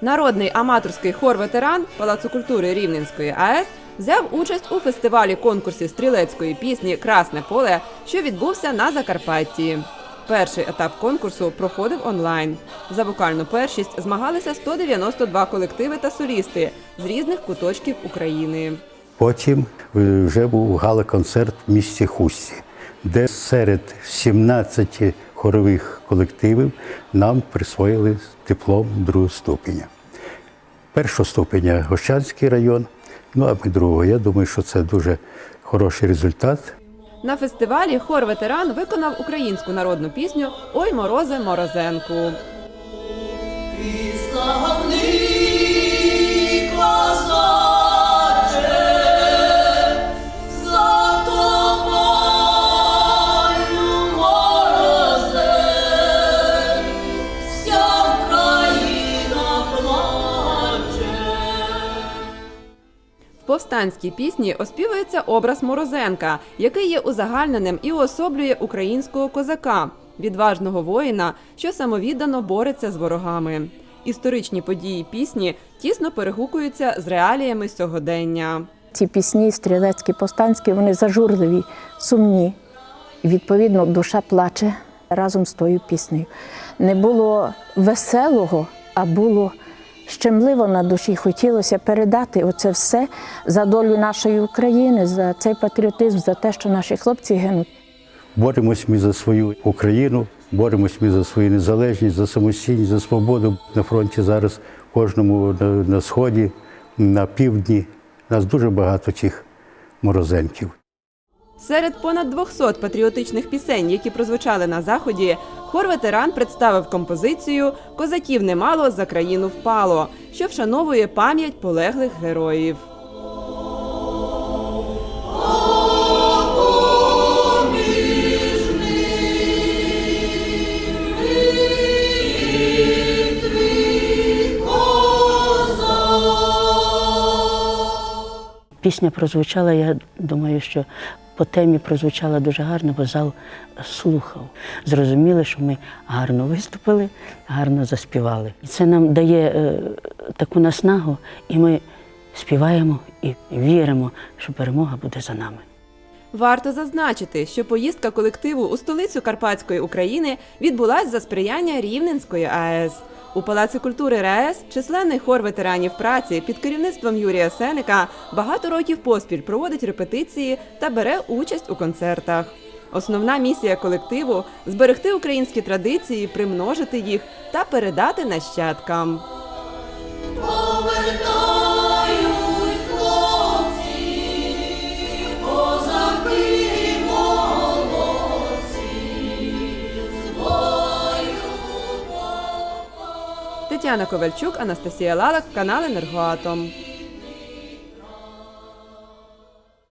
Народний аматорський хор ветеран Палацу культури Рівненської АЕС взяв участь у фестивалі конкурсів стрілецької пісні Красне поле, що відбувся на Закарпатті. Перший етап конкурсу проходив онлайн. За вокальну першість змагалися 192 колективи та солісти з різних куточків України. Потім вже був гала-концерт в місті Хусті, де серед 17 хорових колективів нам присвоїли диплом другого ступеня. Першого ступеня Гощанський район, ну а ми другого. Я думаю, що це дуже хороший результат. На фестивалі хор ветеран виконав українську народну пісню Ой морозе морозенку. Повстанській пісні оспівується образ Морозенка, який є узагальненим і уособлює українського козака, відважного воїна, що самовіддано бореться з ворогами. Історичні події пісні тісно перегукуються з реаліями сьогодення. Ці пісні стрілецькі, повстанські, вони зажурливі, сумні. Відповідно душа плаче разом з тою піснею. Не було веселого, а було щемливо на душі. Хотілося передати оце все за долю нашої України, за цей патріотизм, за те, що наші хлопці гинуть. Боремось ми за свою Україну, боремось ми за свою незалежність, за самостійність, за свободу. На фронті зараз кожному на, сході, на півдні. Нас дуже багато тих морозенків. Серед понад 200 патріотичних пісень, які прозвучали на заході, хор ветеран представив композицію Козаків немало за країну впало, що вшановує пам'ять полеглих героїв. Пісня прозвучала, я думаю, що по темі прозвучала дуже гарно, бо зал слухав. Зрозуміли, що ми гарно виступили, гарно заспівали. І це нам дає е, таку наснагу, і ми співаємо і віримо, що перемога буде за нами. Варто зазначити, що поїздка колективу у столицю Карпатської України відбулась за сприяння Рівненської АЕС. У Палаці культури РаЕС численний хор ветеранів праці під керівництвом Юрія Сеника багато років поспіль проводить репетиції та бере участь у концертах. Основна місія колективу зберегти українські традиції, примножити їх та передати нащадкам. Тетяна Ковальчук, Анастасія Лалак, канал Енергоатом.